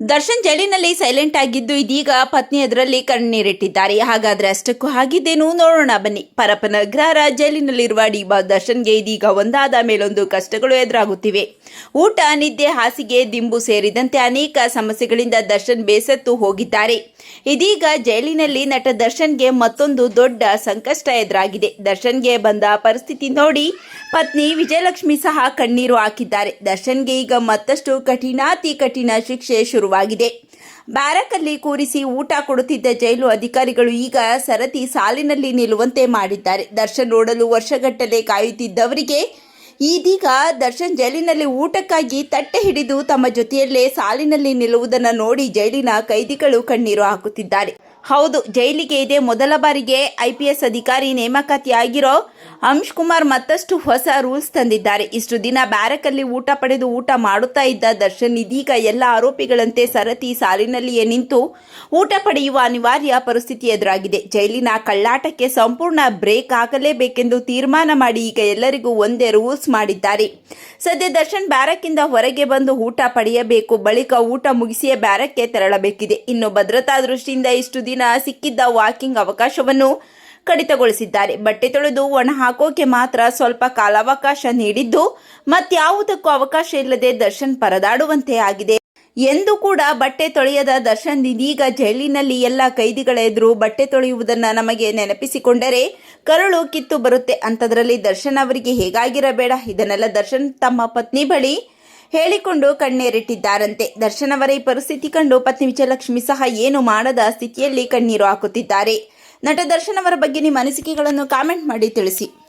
ದರ್ಶನ್ ಜೈಲಿನಲ್ಲಿ ಸೈಲೆಂಟ್ ಆಗಿದ್ದು ಇದೀಗ ಪತ್ನಿ ಅದರಲ್ಲಿ ಕಣ್ಣೀರಿಟ್ಟಿದ್ದಾರೆ. ಹಾಗಾದ್ರೆ ಅಷ್ಟಕ್ಕೂ ಆಗಿದ್ದೇನು ನೋಡೋಣ, ಬನ್ನಿ. ಪರಪ್ಪನ ಅಗ್ರಹಾರ ಜೈಲಿನಲ್ಲಿರುವ ಡಿಬಾ ದರ್ಶನ್ಗೆ ಇದೀಗ ಒಂದಾದ ಮೇಲೊಂದು ಕಷ್ಟಗಳು ಎದುರಾಗುತ್ತಿವೆ. ಊಟ, ನಿದ್ದೆ, ಹಾಸಿಗೆ, ದಿಂಬು ಸೇರಿದಂತೆ ಅನೇಕ ಸಮಸ್ಯೆಗಳಿಂದ ದರ್ಶನ್ ಬೇಸತ್ತು ಹೋಗಿದ್ದಾರೆ. ಇದೀಗ ಜೈಲಿನಲ್ಲಿ ನಟ ದರ್ಶನ್ಗೆ ಮತ್ತೊಂದು ದೊಡ್ಡ ಸಂಕಷ್ಟ ಎದುರಾಗಿದೆ. ದರ್ಶನ್ಗೆ ಬಂದ ಪರಿಸ್ಥಿತಿ ನೋಡಿ ಪತ್ನಿ ವಿಜಯಲಕ್ಷ್ಮಿ ಸಹ ಕಣ್ಣೀರು ಹಾಕಿದ್ದಾರೆ. ದರ್ಶನ್ಗೆ ಈಗ ಮತ್ತಷ್ಟು ಕಠಿಣಾತಿ ಕಠಿಣ ಶಿಕ್ಷೆ ಶುರುವಾಗಿದೆ. ಬ್ಯಾರಕಲ್ಲಿ ಕೂರಿಸಿ ಊಟ ಕೊಡುತ್ತಿದ್ದ ಜೈಲು ಅಧಿಕಾರಿಗಳು ಈಗ ಸರತಿ ಸಾಲಿನಲ್ಲಿ ನಿಲ್ಲುವಂತೆ ಮಾಡಿದ್ದಾರೆ. ದರ್ಶನ್ ನೋಡಲು ವರ್ಷಗಟ್ಟಲೆ ಕಾಯುತ್ತಿದ್ದವರಿಗೆ ಇದೀಗ ದರ್ಶನ್ ಜೈಲಿನಲ್ಲಿ ಊಟಕ್ಕಾಗಿ ತಟ್ಟೆ ಹಿಡಿದು ತಮ್ಮ ಜೊತೆಯಲ್ಲೇ ಸಾಲಿನಲ್ಲಿ ನಿಲ್ಲುವುದನ್ನು ನೋಡಿ ಜೈಲಿನ ಕೈದಿಗಳು ಕಣ್ಣೀರು ಹಾಕುತ್ತಿದ್ದಾರೆ. ಹೌದು, ಜೈಲಿಗೆ ಇದೇ. ಮೊದಲ ಬಾರಿಗೆ ಐ ಪಿ ಎಸ್ ಅಧಿಕಾರಿ ನೇಮಕಾತಿಯಾಗಿರೋ ಅಂಶ್ ಕುಮಾರ್ ಮತ್ತಷ್ಟು ಹೊಸ ರೂಲ್ಸ್ ತಂದಿದ್ದಾರೆ. ಇಷ್ಟು ದಿನ ಬ್ಯಾರಕಲ್ಲಿ ಊಟ ಪಡೆದು ಊಟ ಮಾಡುತ್ತಾ ಇದ್ದ ದರ್ಶನ್ ಇದೀಗ ಎಲ್ಲ ಆರೋಪಿಗಳಂತೆ ಸರತಿ ಸಾಲಿನಲ್ಲಿಯೇ ನಿಂತು ಊಟ ಪಡೆಯುವ ಅನಿವಾರ್ಯ ಪರಿಸ್ಥಿತಿ ಎದುರಾಗಿದೆ. ಜೈಲಿನ ಕಳ್ಳಾಟಕ್ಕೆ ಸಂಪೂರ್ಣ ಬ್ರೇಕ್ ಆಗಲೇಬೇಕೆಂದು ತೀರ್ಮಾನ ಮಾಡಿ ಈಗ ಎಲ್ಲರಿಗೂ ಒಂದೇ ರೂಲ್ಸ್ ಮಾಡಿದ್ದಾರೆ. ಸದ್ಯ ದರ್ಶನ್ ಬ್ಯಾರಕ್ಕಿಂದ ಹೊರಗೆ ಬಂದು ಊಟ ಪಡೆಯಬೇಕು. ಬಳಿಕ ಊಟ ಮುಗಿಸಿಯೇ ಬ್ಯಾರಕ್ಕೆ ತೆರಳಬೇಕಿದೆ. ಇನ್ನು ಭದ್ರತಾ ದೃಷ್ಟಿಯಿಂದ ಇಷ್ಟು ದಿನ ಸಿಕ್ಕಿದ್ದ ವಾಕಿಂಗ್ ಅವಕಾಶವನ್ನು ಕಡಿತಗೊಳಿಸಿದ್ದಾರೆ. ಬಟ್ಟೆ ತೊಳೆದು ಒಣ ಹಾಕೋಕೆ ಮಾತ್ರ ಸ್ವಲ್ಪ ಕಾಲಾವಕಾಶ ನೀಡಿದ್ದು, ಮತ್ಯಾವುದಕ್ಕೂ ಅವಕಾಶ ಇಲ್ಲದೆ ದರ್ಶನ್ ಪರದಾಡುವಂತೆ ಆಗಿದೆ. ಎಂದು ಕೂಡ ಬಟ್ಟೆ ತೊಳೆಯದ ದರ್ಶನ್ ಇದೀಗ ಜೈಲಿನಲ್ಲಿ ಎಲ್ಲ ಕೈದಿಗಳ ಎದುರು ಬಟ್ಟೆ ತೊಳೆಯುವುದನ್ನು ನಮಗೆ ನೆನಪಿಸಿಕೊಂಡರೆ ಕರುಳು ಕಿತ್ತು ಬರುತ್ತೆ. ಅಂಥದ್ರಲ್ಲಿ ದರ್ಶನ್ ಅವರಿಗೆ ಹೇಗಾಗಿರಬೇಡ. ಇದನ್ನೆಲ್ಲ ದರ್ಶನ್ ತಮ್ಮ ಪತ್ನಿ ಬಳಿ ಹೇಳಿಕೊಂಡು ಕಣ್ಣೇರಿಟ್ಟಿದ್ದಾರಂತೆ. ದರ್ಶನ್ ಪರಿಸ್ಥಿತಿ ಕಂಡು ಪತ್ನಿ ವಿಜಯಲಕ್ಷ್ಮಿ ಸಹ ಏನು ಮಾಡದ ಸ್ಥಿತಿಯಲ್ಲಿ ಕಣ್ಣೀರು ಹಾಕುತ್ತಿದ್ದಾರೆ. ನಟ ದರ್ಶನ್ ಅವರ ಬಗ್ಗೆ ನಿಮ್ಮ ಅನಿಸಿಕೆಗಳನ್ನು ಕಾಮೆಂಟ್ ಮಾಡಿ ತಿಳಿಸಿ.